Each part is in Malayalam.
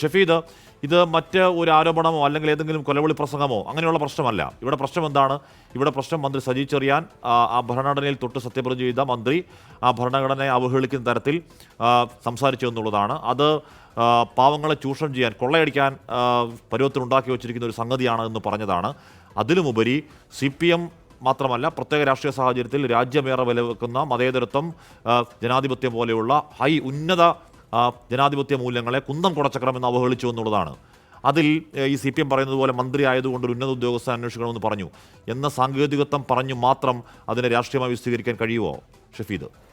ഷഫീദ് ഇത് മറ്റ് ഒരു ആരോപണമോ അല്ലെങ്കിൽ ഏതെങ്കിലും കൊലവിളി പ്രസംഗമോ അങ്ങനെയുള്ള പ്രശ്നമല്ല. ഇവിടെ പ്രശ്നം എന്താണ്? ഇവിടെ പ്രശ്നം മന്ത്രി സജി ചെറിയാൻ ആ, ഭരണഘടനയിൽ തൊട്ട് സത്യപ്രതിജ്ഞ ചെയ്ത മന്ത്രി ആ ഭരണഘടനയെ അവഹേളിക്കുന്ന തരത്തിൽ സംസാരിച്ചു എന്നുള്ളതാണ്. അത് പാവങ്ങളെ ചൂഷണം ചെയ്യാൻ കൊള്ളയടിക്കാൻ പരുവത്തിനുണ്ടാക്കി വച്ചിരിക്കുന്ന ഒരു സംഗതിയാണ് എന്ന് പറഞ്ഞതാണ്. അതിലുമുപരി സി പി എം മാത്രമല്ല പ്രത്യേക രാഷ്ട്രീയ സാഹചര്യത്തിൽ രാജ്യമേറെ വില വെക്കുന്ന മതേതരത്വം ജനാധിപത്യം പോലെയുള്ള ഹൈ ഉന്നത ജനാധിപത്യ മൂല്യങ്ങളെ കുന്തം കുടച്ചക്രമെന്ന് അവഹേളിച്ചു എന്നുള്ളതാണ്. അതിൽ ഈ സി പി എം പറയുന്നത് പോലെ മന്ത്രി ആയതുകൊണ്ട് ഒരു ഉന്നത ഉദ്യോഗസ്ഥൻ അന്വേഷിക്കണമെന്ന് പറഞ്ഞു. എന്ന സാങ്കേതികത്വം പറഞ്ഞു മാത്രം അതിനെ രാഷ്ട്രീയമായി വിശദീകരിക്കാൻ കഴിയുമോ ഷഫീദ്?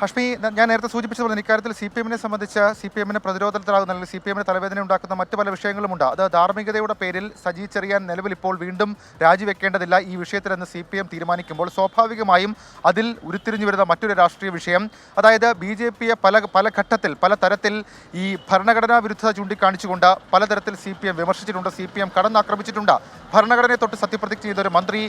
ഹഷ്മി ഞാൻ നേരത്തെ സൂചിപ്പിച്ചതുപോലെ ഇക്കാര്യത്തിൽ സി പി എമ്മിനെ സംബന്ധിച്ച് സി പി എമ്മിന് പ്രതിരോധത്തിലാകുന്ന അല്ലെങ്കിൽ സി പി എമ്മിന് തലവേദന ഉണ്ടാക്കുന്ന മറ്റു പല വിഷയങ്ങളുമുണ്ട്. അത് ധാർമ്മികതയുടെ പേരിൽ സജി ചെറിയാൻ നിലവിൽ ഇപ്പോൾ വീണ്ടും രാജിവെക്കേണ്ടതില്ല ഈ വിഷയത്തിലെന്ന് സി പി എം തീരുമാനിക്കുമ്പോൾ സ്വാഭാവികമായും അതിൽ ഉരുത്തിരിഞ്ഞു വരുന്ന മറ്റൊരു രാഷ്ട്രീയ വിഷയം അതായത് ബി ജെ പിയെ പല പല ഘട്ടത്തിൽ പല തരത്തിൽ ഈ ഭരണഘടനാ വിരുദ്ധത ചൂണ്ടിക്കാണിച്ചുകൊണ്ട് പലതരത്തിൽ സി പി എം വിമർശിച്ചിട്ടുണ്ട് സി പി എം കടന്നാക്രമിച്ചിട്ടുണ്ട്. ഭരണഘടനയെ തൊട്ട് സത്യപ്രതിജ്ഞ ചെയ്ത ഒരു മന്ത്രി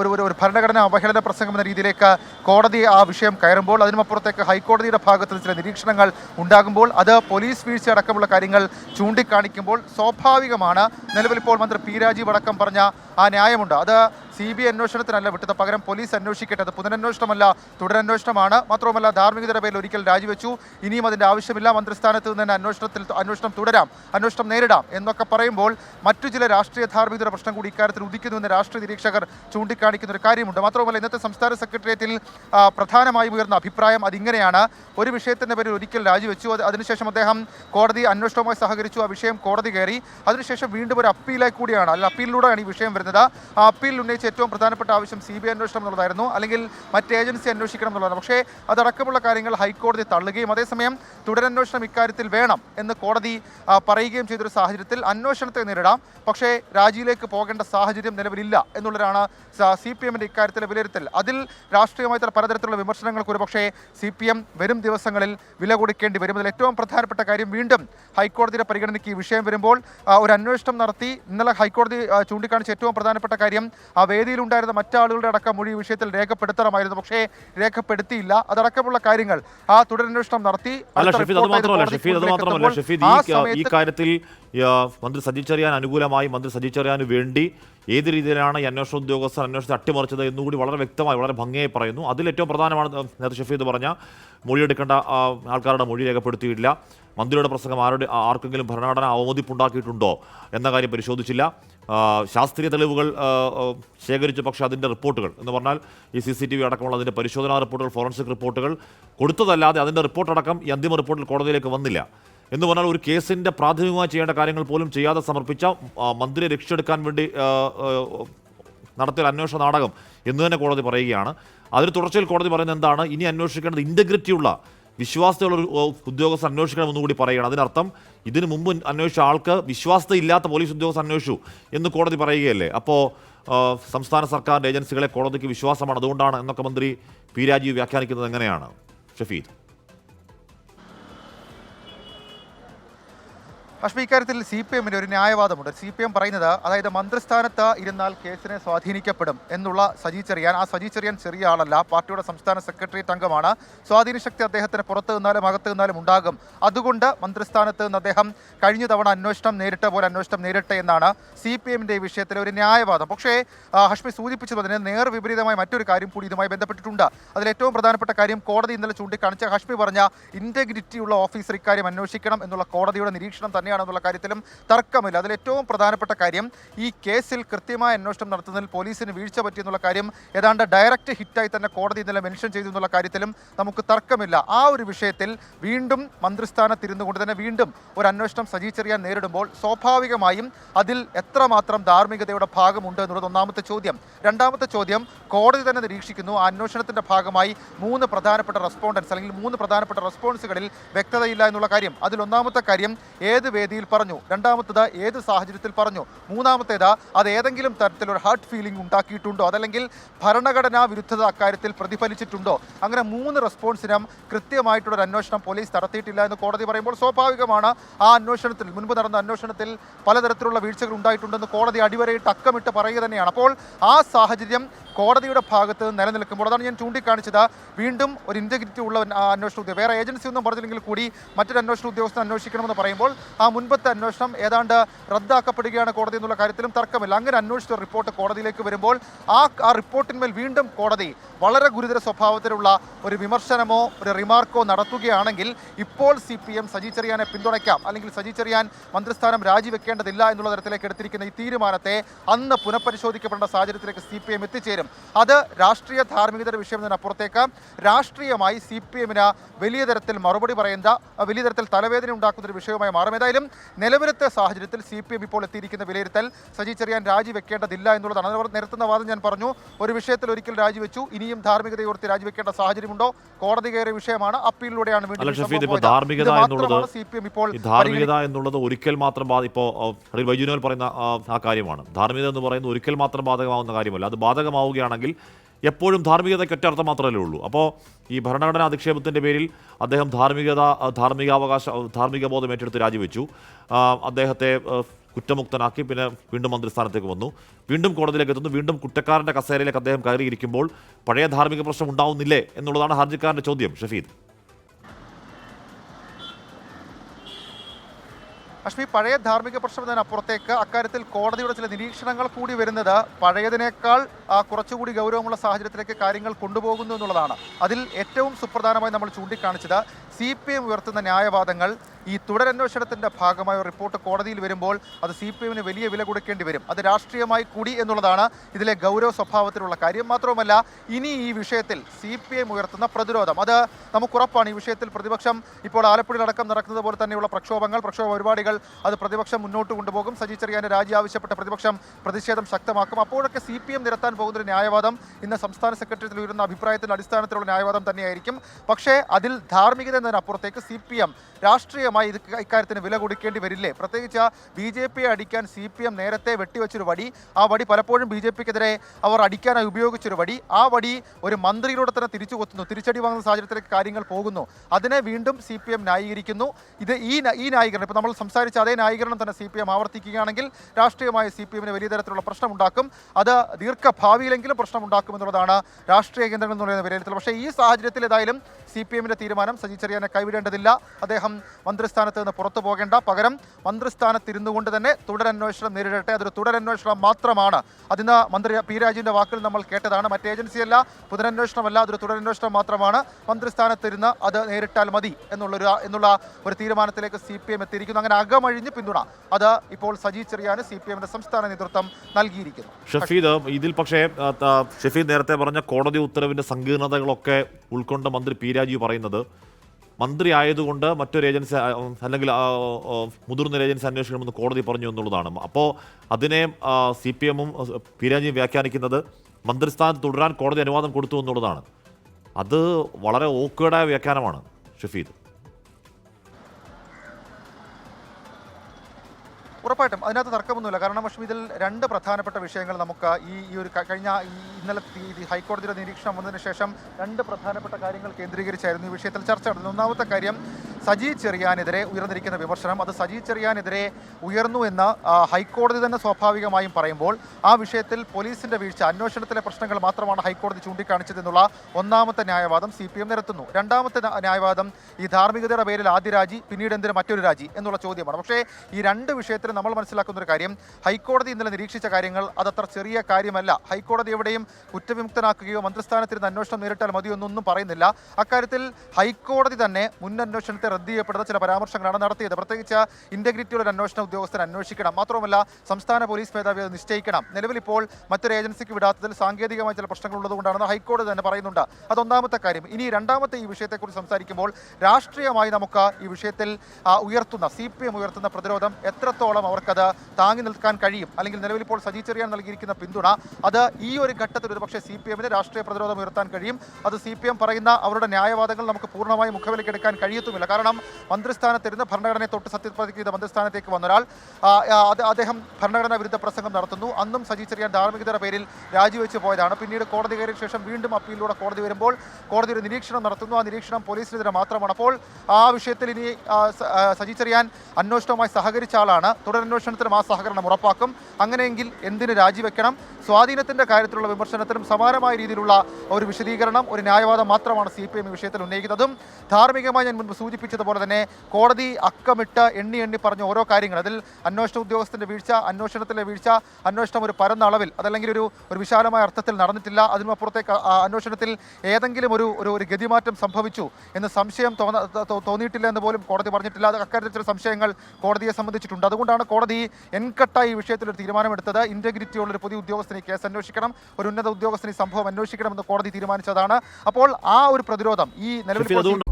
ഒരു ഒരു- ഭരണഘടനാ അവഹേളന പ്രസംഗം എന്ന രീതിയിലേക്ക് കോടതി ആ വിഷയം കയറുമ്പോൾ അതിനുമപ്പുറത്തേക്ക് ഹൈക്കോടതിയുടെ ഭാഗത്ത് ചില നിരീക്ഷണങ്ങൾ ഉണ്ടാകുമ്പോൾ അത് പോലീസ് വീഴ്ച അടക്കമുള്ള കാര്യങ്ങൾ ചൂണ്ടിക്കാണിക്കുമ്പോൾ സ്വാഭാവികമാണ്. നിലവിൽ ഇപ്പോൾ മന്ത്രി പി രാജീവ് അടക്കം പറഞ്ഞ ആ ന്യായമുണ്ട്. അത് സി ബി ഐ അന്വേഷണത്തിനല്ല വിട്ടത്. പകരം പോലീസ് അന്വേഷിക്കട്ടെ. അത് പുനരന്വേഷണമല്ല തുടരന്വേഷണമാണ്. മാത്രവുമല്ല ധാർമ്മികതയുടെ പേരിൽ ഒരിക്കൽ രാജിവെച്ചു. ഇനിയും അതിന്റെ ആവശ്യമില്ല. മന്ത്രിസ്ഥാനത്ത് നിന്ന് തന്നെ അന്വേഷണത്തിൽ അന്വേഷണം തുടരാം. അന്വേഷണം നേരിടാം എന്നൊക്കെ പറയുമ്പോൾ മറ്റു ചില രാഷ്ട്രീയ ധാർമ്മികതയുടെ പ്രശ്നം കൂടി ഇക്കാര്യത്തിൽ ഉദിക്കുന്നുവെന്ന് രാഷ്ട്രീയ നിരീക്ഷകർ ചൂണ്ടിക്കാണിക്കുന്ന ഒരു കാര്യമുണ്ട്. മാത്രവുമല്ല ഇന്നത്തെ സംസ്ഥാന സെക്രട്ടേറിയറ്റിൽ പ്രധാനമായും ഉയർന്ന അഭിപ്രായം അതിങ്ങനെയാണ്. ഒരു വിഷയത്തിന്റെ പേരിൽ ഒരിക്കൽ രാജിവെച്ചു. അത് അതിനുശേഷം അദ്ദേഹം കോടതി അന്വേഷണവുമായി സഹകരിച്ചു. ആ വിഷയം കോടതി കയറി. അതിനുശേഷം വീണ്ടും ഒരു അപ്പീലായി കൂടിയാണ്. അല്ല അപ്പീലിലൂടെയാണ് ഈ വിഷയം വരുന്നത്. ആ അപ്പീലിൽ ഉന്നയിച്ച ഏറ്റവും പ്രധാനപ്പെട്ട ആവശ്യം സി ബി ഐ അന്വേഷണം എന്നുള്ളതായിരുന്നു. അല്ലെങ്കിൽ മറ്റ് ഏജൻസി അന്വേഷിക്കണം എന്നുള്ളതാണ്. പക്ഷേ അതടക്കമുള്ള കാര്യങ്ങൾ ഹൈക്കോടതി തള്ളുകയും അതേസമയം തുടരന്വേഷണം ഇക്കാര്യത്തിൽ വേണം എന്ന് കോടതി പറയുകയും ചെയ്തൊരു സാഹചര്യത്തിൽ അന്വേഷണത്തെ നേരിടാം. പക്ഷേ രാജിയിലേക്ക് പോകേണ്ട സാഹചര്യം നിലവിലില്ല എന്നുള്ളതാണ് സി പി എമ്മിന്റെ ഇക്കാര്യത്തിലെ വിലയിരുത്തൽ. അതിൽ രാഷ്ട്രീയമായി പലതരത്തിലുള്ള വിമർശനങ്ങൾക്ക് ഒരു പക്ഷേ സി പി എം വരും ദിവസങ്ങളിൽ വില കൊടുക്കേണ്ടി വരും. അതിൽ ഏറ്റവും പ്രധാനപ്പെട്ട കാര്യം വീണ്ടും ഹൈക്കോടതിയുടെ പരിഗണനയ്ക്ക് ഈ വിഷയം വരുമ്പോൾ ഒരു അന്വേഷണം നടത്തി ഇന്നലെ ഹൈക്കോടതി ചൂണ്ടിക്കാണിച്ച ഏറ്റവും പ്രധാനപ്പെട്ട കാര്യം ആ വേദിയിലുണ്ടായിരുന്ന മറ്റാളുകളുടെ അടക്കം മൊഴി വിഷയത്തിൽ രേഖപ്പെടുത്തണമായിരുന്നു. പക്ഷേ രേഖപ്പെടുത്തിയില്ല. അതടക്കമുള്ള കാര്യങ്ങൾ ആ തുടരന്വേഷണം നടത്തി. ഈ കാര്യത്തിൽ മന്ത്രി സജി ചെറിയാൻ അനുകൂലമായി മന്ത്രി സജി ചെറിയാന് വേണ്ടി ഏത് രീതിയിലാണ് ഈ അന്വേഷണ ഉദ്യോഗസ്ഥർ അന്വേഷണത്തെ അട്ടിമറിച്ചത് എന്നുകൂടി വളരെ വ്യക്തമായി വളരെ ഭംഗിയായി പറയുന്നു. അതിൽ ഏറ്റവും പ്രധാനമാണ് നേരത്തെ ഷഫീദ് പറഞ്ഞ മൊഴിയെടുക്കേണ്ട ആൾക്കാരുടെ മൊഴി രേഖപ്പെടുത്തിയിട്ടില്ല. മന്ത്രിയുടെ പ്രസംഗം ആരുടെ ആർക്കെങ്കിലും ഭരണഘടന അവമതിപ്പുണ്ടാക്കിയിട്ടുണ്ടോ എന്ന കാര്യം പരിശോധിച്ചില്ല. ശാസ്ത്രീയ തെളിവുകൾ ശേഖരിച്ചു പക്ഷേ അതിന്റെ റിപ്പോർട്ടുകൾ എന്ന് പറഞ്ഞാൽ ഈ സി സി ടി വി അടക്കമുള്ള അതിന്റെ പരിശോധനാ റിപ്പോർട്ടുകൾ ഫോറൻസിക് റിപ്പോർട്ടുകൾ കൊടുത്തതല്ലാതെ അതിന്റെ റിപ്പോർട്ടടക്കം ഈ അന്തിമ റിപ്പോർട്ടിൽ കോടതിയിലേക്ക് വന്നില്ല. എന്ന് പറഞ്ഞാൽ ഒരു കേസിന്റെ പ്രാഥമികമായി ചെയ്യേണ്ട കാര്യങ്ങൾ പോലും ചെയ്യാതെ സമർപ്പിച്ച മന്ത്രിയെ രക്ഷയെടുക്കാൻ വേണ്ടി നടത്തിയ അന്വേഷണ നാടകം എന്ന് തന്നെ കോടതി പറയുകയാണ്. അതിന് തുടർച്ചയിൽ കോടതി പറയുന്നത് എന്താണ്? ഇനി അന്വേഷിക്കേണ്ടത് ഇന്റഗ്രിറ്റിയുള്ള വിശ്വാസതയുള്ള ഉദ്യോഗസ്ഥർ അന്വേഷിക്കണമെന്നും കൂടി പറയുകയാണ്. അതിനർത്ഥം ഇതിനു മുമ്പ് അന്വേഷിച്ച ആൾക്ക് വിശ്വാസത ഇല്ലാത്ത പോലീസ് ഉദ്യോഗസ്ഥർ അന്വേഷിച്ചു എന്ന് കോടതി പറയുകയല്ലേ? അപ്പോൾ സംസ്ഥാന സർക്കാരിന്റെ ഏജൻസികളെ കോടതിക്ക് വിശ്വാസമാണ്. അതുകൊണ്ടാണ് എന്നൊക്കെ മന്ത്രി പി രാജീവ് വ്യാഖ്യാനിക്കുന്നത് എങ്ങനെയാണ്? ഷഫീദ്. അഷ്മി ഇക്കാര്യത്തിൽ സി പി എമ്മിന് ഒരു ന്യായവാദമുണ്ട്. സി പി എം പറയുന്നത് അതായത് മന്ത്രിസ്ഥാനത്ത് ഇരുന്നാൽ കേസിനെ സ്വാധീനിക്കപ്പെടും എന്നുള്ള സജി ചെറിയാൻ. ആ സജി ചെറിയാൻ ചെറിയ ആളല്ല പാർട്ടിയുടെ സംസ്ഥാന സെക്രട്ടേറിയറ്റ് അംഗമാണ് സ്വാധീന ശക്തി അദ്ദേഹത്തിന് പുറത്ത് നിന്നാലും അകത്ത് നിന്നാലും ഉണ്ടാകും. അതുകൊണ്ട് മന്ത്രിസ്ഥാനത്ത് നിന്ന് അദ്ദേഹം കഴിഞ്ഞ തവണ അന്വേഷണം നേരിട്ട പോലെ അന്വേഷണം നേരിട്ടെ എന്നാണ് സി പി എമ്മിന്റെ ഈ വിഷയത്തിലെ ഒരു ന്യായവാദം. പക്ഷേ ഹഷ്മി സൂചിപ്പിച്ചത് അതിന് നേർ വിപരീതമായ മറ്റൊരു കാര്യം കൂടി ഇതുമായി ബന്ധപ്പെട്ടിട്ടുണ്ട്. അതിൽ ഏറ്റവും പ്രധാനപ്പെട്ട കാര്യം കോടതി ഇന്നലെ ചൂണ്ടിക്കാണിച്ച ഹഷ്മി പറഞ്ഞ ഇന്റഗ്രിറ്റിയുള്ള ഓഫീസർ ഇക്കാര്യം അന്വേഷിക്കണം എന്നുള്ള കോടതിയുടെ നിരീക്ഷണം തന്നെയാണെന്നുള്ള കാര്യത്തിലും തർക്കമില്ല. അതിൽ ഏറ്റവും പ്രധാനപ്പെട്ട കാര്യം ഈ കേസിൽ കൃത്യമായ അന്വേഷണം നടത്തുന്നതിൽ പോലീസിന് വീഴ്ച പറ്റിയെന്നുള്ള കാര്യം ഏതാണ്ട് ഡയറക്റ്റ് ഹിറ്റായി തന്നെ കോടതി ഇന്നലെ മെൻഷൻ ചെയ്തു എന്നുള്ള കാര്യത്തിലും നമുക്ക് തർക്കമില്ല. ആ ഒരു വിഷയത്തിൽ വീണ്ടും മന്ത്രിസ്ഥാനത്തിരുന്നു കൊണ്ട് തന്നെ വീണ്ടും ഒരു അന്വേഷണം സജീച്ചെറിയാൻ നേരിടുമ്പോൾ സ്വാഭാവികമായും അതിൽ എത്രമാത്രം ധാർമ്മികതയുടെ ഭാഗമുണ്ട് എന്നുള്ളത് ഒന്നാമത്തെ ചോദ്യം. രണ്ടാമത്തെ ചോദ്യം കോടതി തന്നെ നിരീക്ഷിക്കുന്നു. ആ അന്വേഷണത്തിന്റെ ഭാഗമായി മൂന്ന് പ്രധാനപ്പെട്ട റെസ്പോണ്ടൻസ് അല്ലെങ്കിൽ മൂന്ന് പ്രധാനപ്പെട്ട റെസ്പോൺസുകളിൽ വ്യക്തതയില്ല എന്നുള്ള കാര്യം. അതിൽ ഒന്നാമത്തെ കാര്യം ഏത് വേദിയിൽ പറഞ്ഞു. രണ്ടാമത്തേത് ഏത് സാഹചര്യത്തിൽ പറഞ്ഞു? മൂന്നാമത്തേത് അത് ഏതെങ്കിലും തരത്തിലൊരു ഹാർട്ട് ഫീലിംഗ് ഉണ്ടാക്കിയിട്ടുണ്ടോ? അതല്ലെങ്കിൽ ഭരണഘടനാ വിരുദ്ധത അക്കാര്യത്തിൽ പ്രതിഫലിച്ചിട്ടുണ്ടോ? അങ്ങനെ മൂന്ന് റെസ്പോൺസിനും കൃത്യമായിട്ടുള്ള ഒരു അന്വേഷണം പോലീസ് നടത്തിയിട്ടില്ല എന്ന് കോടതി പറയുമ്പോൾ സ്വാഭാവികമാണ്. ആ അന്വേഷണത്തിൽ മുൻപ് നടന്ന അന്വേഷണത്തിൽ പലതരത്തിലുള്ള വീഴ്ചകൾ ഉണ്ടായിട്ടുണ്ടെന്ന് കോടതി അടിവരയിട്ട് അക്കമിട്ട് പറയുക തന്നെയാണ്. അപ്പോൾ ആ സാഹചര്യം കോടതിയുടെ ഭാഗത്ത് നിലനിൽക്കുമ്പോൾ അതാണ് ഞാൻ ചൂണ്ടിക്കാണിച്ചത്. വീണ്ടും ഒരു ഇന്റഗ്രിറ്റി ഉള്ള അന്വേഷണ ഉദ്യോഗ വേറെ ഏജൻസി ഒന്നും പറഞ്ഞില്ലെങ്കിൽ കൂടി മറ്റൊരു അന്വേഷണ ഉദ്യോഗസ്ഥൻ അന്വേഷിക്കണമെന്ന് പറയുമ്പോൾ ആ മുൻപത്തെ അന്വേഷണം ഏതാണ്ട് റദ്ദാക്കപ്പെടുകയാണ് കോടതി എന്നുള്ള കാര്യത്തിലും തർക്കമില്ല. അങ്ങനെ അന്വേഷിച്ച റിപ്പോർട്ട് കോടതിയിലേക്ക് വരുമ്പോൾ ആ ആ റിപ്പോർട്ടിന്മേൽ വീണ്ടും കോടതി വളരെ ഗുരുതര സ്വഭാവത്തിലുള്ള ഒരു വിമർശനമോ ഒരു റിമാർക്കോ നടത്തുകയാണെങ്കിൽ ഇപ്പോൾ സി പി എം സജി ചെറിയാനെ പിന്തുണയ്ക്കാം. അല്ലെങ്കിൽ സജി ചെറിയാൻ മന്ത്രിസ്ഥാനം രാജിവെക്കേണ്ടതില്ല എന്നുള്ള തരത്തിലേക്ക് എടുത്തിരിക്കുന്ന ഈ തീരുമാനത്തെ അന്ന് പുനഃപരിശോധിക്കപ്പെടേണ്ട സാഹചര്യത്തിലേക്ക് സി പി എം എത്തിച്ചേരും. അത് രാഷ്ട്രീയ ധാർമ്മികതയുടെ വിഷയം അപ്പുറത്തേക്കാം രാഷ്ട്രീയമായി സി പി എമ്മിന് വലിയ തരത്തിൽ മറുപടി പറയുന്ന വലിയ തരത്തിൽ തലവേദന ഉണ്ടാക്കുന്ന ഒരു വിഷയമായി മാറും. ഏതായാലും നിലവിലത്തെ സാഹചര്യത്തിൽ സി പി എം ഇപ്പോൾ എത്തിയിരിക്കുന്ന വിലയിരുത്തൽ സജി ചെറിയാൻ രാജിവെക്കേണ്ടതില്ല എന്നുള്ളതാണ്. നിരത്തുന്ന വാദം ഞാൻ പറഞ്ഞു. ഒരു വിഷയത്തിൽ ഒരിക്കൽ രാജിവെച്ചു ഇനിയും ധാർമ്മികതയോർത്ത് രാജിവെക്കേണ്ട സാഹചര്യമുണ്ടോ? കോടതി കയറിയ വിഷയമാണ് അപ്പീലിലൂടെയാണ്. ധാർമ്മികത എന്നുള്ളത് ധാർമ്മികത ഒരിക്കൽ മാത്രം ഇപ്പോൾ വൈജുനോൽ പറയുന്ന ആ, കാര്യമാണ്. ധാർമ്മികത എന്ന് പറയുന്നത് ഒരിക്കൽ മാത്രം ബാധകമാവുന്ന കാര്യമല്ല. അത് ബാധകമാവുകയാണെങ്കിൽ എപ്പോഴും ധാർമ്മികതയ്ക്ക് ഒറ്റർത്ഥം മാത്രമല്ലേ ഉള്ളൂ. അപ്പോൾ ഈ ഭരണഘടനാ അധിക്ഷേപത്തിന്റെ പേരിൽ അദ്ദേഹം ധാർമ്മികത ധാർമ്മികാവകാശ ധാർമ്മിക ബോധം ഏറ്റെടുത്ത് രാജിവെച്ചു. അദ്ദേഹത്തെ കുറ്റമുക്തനാക്കി പിന്നെ വീണ്ടും മന്ത്രിസ്ഥാനത്തേക്ക് വന്നു. വീണ്ടും കോടതിയിലേക്ക് എത്തുന്നു. വീണ്ടും കുറ്റക്കാരന്റെ കസേരയിലേക്ക് അദ്ദേഹം കയറിയിരിക്കുമ്പോൾ പഴയ ധാർമ്മിക പ്രശ്നം ഉണ്ടാവുന്നില്ലേ എന്നുള്ളതാണ് ഹർജിക്കാരന്റെ ചോദ്യം. ഷഫീദ്. അഷ്മി പഴയ ധാർമ്മിക പ്രശ്നം എന്നതിനപ്പുറത്തേക്ക് അക്കാര്യത്തിൽ കോടതിയുടെ ചില നിരീക്ഷണങ്ങൾ കൂടി വരുന്നത് പഴയതിനേക്കാൾ കുറച്ചുകൂടി ഗൗരവമുള്ള സാഹചര്യത്തിലേക്ക് കാര്യങ്ങൾ കൊണ്ടുപോകുന്നു എന്നുള്ളതാണ്. അതിൽ ഏറ്റവും സുപ്രധാനമായി നമ്മൾ ചൂണ്ടിക്കാണിച്ചത് സി പി എം ഉയർത്തുന്ന ന്യായവാദങ്ങൾ ഈ തുടരന്വേഷണത്തിന്റെ ഭാഗമായ റിപ്പോർട്ട് കോടതിയിൽ വരുമ്പോൾ അത് സി പി എമ്മിന് വലിയ വില കൊടുക്കേണ്ടി വരും. അത് രാഷ്ട്രീയമായി കൂടി എന്നുള്ളതാണ് ഇതിലെ ഗൗരവ സ്വഭാവത്തിലുള്ള കാര്യം. മാത്രവുമല്ല ഇനി ഈ വിഷയത്തിൽ സി പി എം ഉയർത്തുന്ന പ്രതിരോധം. അത് നമുക്കുറപ്പാണ്. ഈ വിഷയത്തിൽ പ്രതിപക്ഷം ഇപ്പോൾ ആലപ്പുഴയിൽ അടക്കം നടക്കുന്നത് പോലെ തന്നെയുള്ള പ്രക്ഷോഭങ്ങൾ പ്രക്ഷോഭ പരിപാടികൾ അത് പ്രതിപക്ഷം മുന്നോട്ട് കൊണ്ടുപോകും. സജി ചെറിയാന്റെ രാജി ആവശ്യപ്പെട്ട പ്രതിപക്ഷം പ്രതിഷേധം ശക്തമാക്കും. അപ്പോഴൊക്കെ സി പി എം നിരത്താൻ പോകുന്നൊരു ന്യായവാദം ഇന്ന് സംസ്ഥാന സെക്രട്ടറിയിൽ ഉയരുന്ന അഭിപ്രായത്തിന്റെ അടിസ്ഥാനത്തിലുള്ള ന്യായവാദം തന്നെയായിരിക്കും. പക്ഷേ അതിൽ ധാർമ്മികത എന്നതിനപ്പുറത്തേക്ക് സി പി എം രാഷ്ട്രീയമായി ഇത് ഇക്കാര്യത്തിന് വില കൊടുക്കേണ്ടി വരില്ലേ? പ്രത്യേകിച്ച് ബി ജെ പിയെ അടിക്കാൻ സി പി എം നേരത്തെ വെട്ടിവെച്ചൊരു വടി ആ വടി പലപ്പോഴും ബി ജെ പിക്കെതിരെ അവർ അടിക്കാനായി ഉപയോഗിച്ചൊരു വടി. ആ വടി ഒരു മന്ത്രിയിലൂടെ തന്നെ തിരിച്ചു കൊത്തുന്നു. തിരിച്ചടി വാങ്ങുന്ന സാഹചര്യത്തിലേക്ക് കാര്യങ്ങൾ പോകുന്നു. അതിനെ വീണ്ടും സി പി എം ന്യായീകരിക്കുന്നു. ഇത് ഈ ഈ ന്യായീകരണം ഇപ്പോൾ നമ്മൾ സംസാരിച്ച അതേ ന്യായീകരണം തന്നെ സി പി എം ആവർത്തിക്കുകയാണെങ്കിൽ രാഷ്ട്രീയമായ സി പി എമ്മിന് വലിയ തരത്തിലുള്ള പ്രശ്നമുണ്ടാക്കും. അത് ദീർഘഭാവിയിലെങ്കിലും പ്രശ്നമുണ്ടാക്കുമെന്നുള്ളതാണ് രാഷ്ട്രീയ കേന്ദ്രങ്ങൾ എന്ന് പറയുന്ന വിലയിരുത്തൽ. പക്ഷേ ഈ സാഹചര്യത്തിൽ ഏതായാലും സി പി എമ്മിന്റെ തീരുമാനം സജി ചെറിയാനെ കൈവിടേണ്ടതില്ല. അദ്ദേഹം മന്ത്രിസ്ഥാനത്ത് നിന്ന് പുറത്തു പോകേണ്ട. പകരം മന്ത്രിസ്ഥാനത്തിരുന്നു കൊണ്ട് തന്നെ തുടരന്വേഷണം നേരിടട്ടെ. അതൊരു തുടരന്വേഷണം മാത്രമാണ്. അതിന് മന്ത്രി പി രാജുവിന്റെ വാക്കിൽ നമ്മൾ കേട്ടതാണ്. മറ്റ് ഏജൻസിയല്ല പുനരന്വേഷണമല്ല അതൊരു തുടരന്വേഷണം മാത്രമാണ്. മന്ത്രിസ്ഥാനത്തിരുന്ന് അത് നേരിട്ടാൽ മതി എന്നുള്ളൊരു എന്നുള്ള ഒരു തീരുമാനത്തിലേക്ക് സി പി എം എത്തിയിരിക്കുന്നു. അങ്ങനെ അകമഴിഞ്ഞ് പിന്തുണ. അത് ഇപ്പോൾ സജി ചെറിയാന് സി പി എമ്മിന്റെ സംസ്ഥാന നേതൃത്വം നൽകിയിരിക്കുന്നു. ഷഫീദ് ഇതിൽ പക്ഷേ ഷഫീദ് നേരത്തെ പറഞ്ഞ കോടതി ഉത്തരവിന്റെ സങ്കീർണതകളൊക്കെ ഉൾക്കൊണ്ട് മന്ത്രി പി രാജീവ് പറയുന്നത് മന്ത്രി ആയതുകൊണ്ട് മറ്റൊരു ഏജൻസി അല്ലെങ്കിൽ മുതിർന്ന ഏജൻസി അന്വേഷിക്കണമെന്ന് കോടതി പറഞ്ഞു എന്നുള്ളതാണ്. അപ്പോൾ അതിനെ സി പി എമ്മും പി രാജീവും വ്യാഖ്യാനിക്കുന്നത് മന്ത്രിസ്ഥാനത്ത് തുടരാൻ കോടതി അനുവാദം കൊടുത്തു എന്നുള്ളതാണ്. അത് വളരെ ഓക്കേഡായ വ്യാഖ്യാനമാണ് ഷഫീദ്. ഉറപ്പായിട്ടും അതിനകത്ത് തർക്കമൊന്നുമില്ല. കാരണം പക്ഷേ ഇതിൽ രണ്ട് പ്രധാനപ്പെട്ട വിഷയങ്ങൾ നമുക്ക് ഈ ഈ ഒരു കഴിഞ്ഞ ഇന്നലെ ഹൈക്കോടതിയുടെ നിരീക്ഷണം വന്നതിന് ശേഷം രണ്ട് പ്രധാനപ്പെട്ട കാര്യങ്ങൾ കേന്ദ്രീകരിച്ചായിരുന്നു ഈ വിഷയത്തിൽ ചർച്ച നടന്നത്. ഒന്നാമത്തെ കാര്യം സജി ചെറിയാനെതിരെ ഉയർന്നിരിക്കുന്ന വിമർശനം. അത് സജി ചെറിയാനെതിരെ ഉയർന്നു എന്ന് ഹൈക്കോടതി തന്നെ സ്വാഭാവികമായും പറയുമ്പോൾ ആ വിഷയത്തിൽ പോലീസിന്റെ വീഴ്ച അന്വേഷണത്തിലെ പ്രശ്നങ്ങൾ മാത്രമാണ് ഹൈക്കോടതി ചൂണ്ടിക്കാണിച്ചതെന്നുള്ള ഒന്നാമത്തെ ന്യായവാദം സി പി എം നിരത്തുന്നു. രണ്ടാമത്തെ ന്യായവാദം ഈ ധാർമ്മികതയുടെ പേരിൽ ആദ്യ രാജി പിന്നീട് എന്തിന് മറ്റൊരു രാജി എന്നുള്ള ചോദ്യമാണ്. പക്ഷേ ഈ രണ്ട് വിഷയത്തിന് നമ്മൾ മനസ്സിലാക്കുന്ന ഒരു കാര്യം ഹൈക്കോടതി ഇന്നലെ നിരീക്ഷിച്ച കാര്യങ്ങൾ അതത്ര ചെറിയ കാര്യമല്ല. ഹൈക്കോടതി എവിടെയും കുറ്റവിമുക്തനാക്കുകയോ മന്ത്രിസ്ഥാനത്തിരുന്ന് അന്വേഷണം നേരിട്ടാൽ മതിയോ എന്നൊന്നും പറയുന്നില്ല. അക്കാര്യത്തിൽ ഹൈക്കോടതി തന്നെ മുൻ അന്വേഷണത്തെ റദ്ദ് ചെയ്യപ്പെടുന്ന ചില പരാമർശങ്ങളാണ് നടത്തിയത്. പ്രത്യേകിച്ച് ഇന്റഗ്രിറ്റിയുള്ള അന്വേഷണ ഉദ്യോഗസ്ഥൻ അന്വേഷിക്കണം. മാത്രമല്ല സംസ്ഥാന പോലീസ് മേധാവി അത് നിശ്ചയിക്കണം. നിലവിലിപ്പോൾ മറ്റൊരു ഏജൻസിക്ക് വിടാത്തതിൽ സാങ്കേതികമായ ചില പ്രശ്നങ്ങൾ ഉള്ളതുകൊണ്ടാണെന്ന് ഹൈക്കോടതി തന്നെ പറയുന്നുണ്ട്. അതൊന്നാമത്തെ കാര്യം. ഇനി രണ്ടാമത്തെ ഈ വിഷയത്തെക്കുറിച്ച് സംസാരിക്കുമ്പോൾ രാഷ്ട്രീയമായി നമുക്ക് ഈ വിഷയത്തിൽ ഉയർത്തുന്ന സി പി എം ഉയർത്തുന്ന പ്രതിരോധം എത്രത്തോളം അവർക്കത് താങ്ങി നിൽക്കാൻ കഴിയും? അല്ലെങ്കിൽ നിലവിലിപ്പോൾ സജി ചെറിയാൻ നൽകിയിരിക്കുന്ന പിന്തുണ അത് ഈ ഒരു ഘട്ടത്തിൽ ഒരുപക്ഷെ സി പി എമ്മിന് രാഷ്ട്രീയ പ്രതിരോധം ഉയർത്താൻ കഴിയും? അത് സി പി എം പറയുന്ന അവരുടെ ന്യായവാദങ്ങൾ നമുക്ക് പൂർണമായി മുഖവിലക്കെടുക്കാൻ കഴിയത്തുമില്ല. കാരണം കാരണം മന്ത്രിസ്ഥാനത്തിരുന്ന് ഭരണഘടനയെ തൊട്ട് സത്യപ്രതിജ്ഞ ചെയ്ത മന്ത്രിസ്ഥാനത്തേക്ക് വന്ന ഒരാൾ. ആ, ആ, അത് അദ്ദേഹം ഭരണഘടനാ വിരുദ്ധ പ്രസംഗം നടത്തുന്നു. അന്നും സജി ചെറിയാൻ ധാർമ്മികതയുടെ പേരിൽ രാജിവെച്ച് പോയതാണ്. പിന്നീട് കോടതി കയറിയ ശേഷം വീണ്ടും അപ്പീലിലൂടെ കോടതി വരുമ്പോൾ കോടതി ഒരു നിരീക്ഷണം നടത്തുന്നു. ആ നിരീക്ഷണം പോലീസിനെതിരെ മാത്രമാണ്. അപ്പോൾ ആ വിഷയത്തിൽ ഇനി സജി ചെറിയാൻ അന്വേഷണവുമായി സഹകരിച്ച ആളാണ്. തുടരന്വേഷണത്തിനും ആ സഹകരണം ഉറപ്പാക്കും. അങ്ങനെയെങ്കിൽ എന്തിന് രാജിവെക്കണം? സ്വാധീനത്തിന്റെ കാര്യത്തിലുള്ള വിമർശനത്തിനും സമാനമായ രീതിയിലുള്ള ഒരു വിശദീകരണം ഒരു ന്യായവാദം മാത്രമാണ് സി പി എം ഈ വിഷയത്തിൽ ഉന്നയിക്കുന്നതും. ധാർമ്മികമായി ഞാൻ മുൻപ് സൂചിപ്പിച്ചതുപോലെ തന്നെ കോടതി അക്കമിട്ട് എണ്ണി എണ്ണി പറഞ്ഞ ഓരോ കാര്യങ്ങൾ. അതിൽ അന്വേഷണ ഉദ്യോഗസ്ഥന്റെ വീഴ്ച അന്വേഷണത്തിലെ വീഴ്ച അന്വേഷണം ഒരു പരന്ന അളവിൽ അതല്ലെങ്കിൽ ഒരു ഒരു വിശാലമായ അർത്ഥത്തിൽ നടന്നിട്ടില്ല. അതിനുമപ്പുറത്തേക്ക് അന്വേഷണത്തിൽ ഏതെങ്കിലും ഒരു ഒരു ഒരു ഗതിമാറ്റം സംഭവിച്ചു എന്ന് സംശയം തോന്ന തോന്നിയിട്ടില്ല എന്ന് പോലും കോടതി പറഞ്ഞിട്ടില്ല. അത് അക്കാര്യത്തിൽ ചില സംശയങ്ങൾ കോടതിയെ സംബന്ധിച്ചിട്ടുണ്ട്. അതുകൊണ്ടാണ് കോടതി എൻകട്ടായി ഈ വിഷയത്തിൽ ഒരു തീരുമാനമെടുത്തത്. ഇന്റഗ്രിറ്റി ഒരു പുതിയ ഉദ്യോഗസ്ഥനെ കേസ് അന്വേഷിക്കണം. ഒരു ഉന്നത ഉദ്യോഗസ്ഥനെ സംഭവം അന്വേഷിക്കണമെന്ന് കോടതി തീരുമാനിച്ചതാണ്. അപ്പോൾ ആ ഒരു പ്രതിരോധം ഈ നിലവിൽ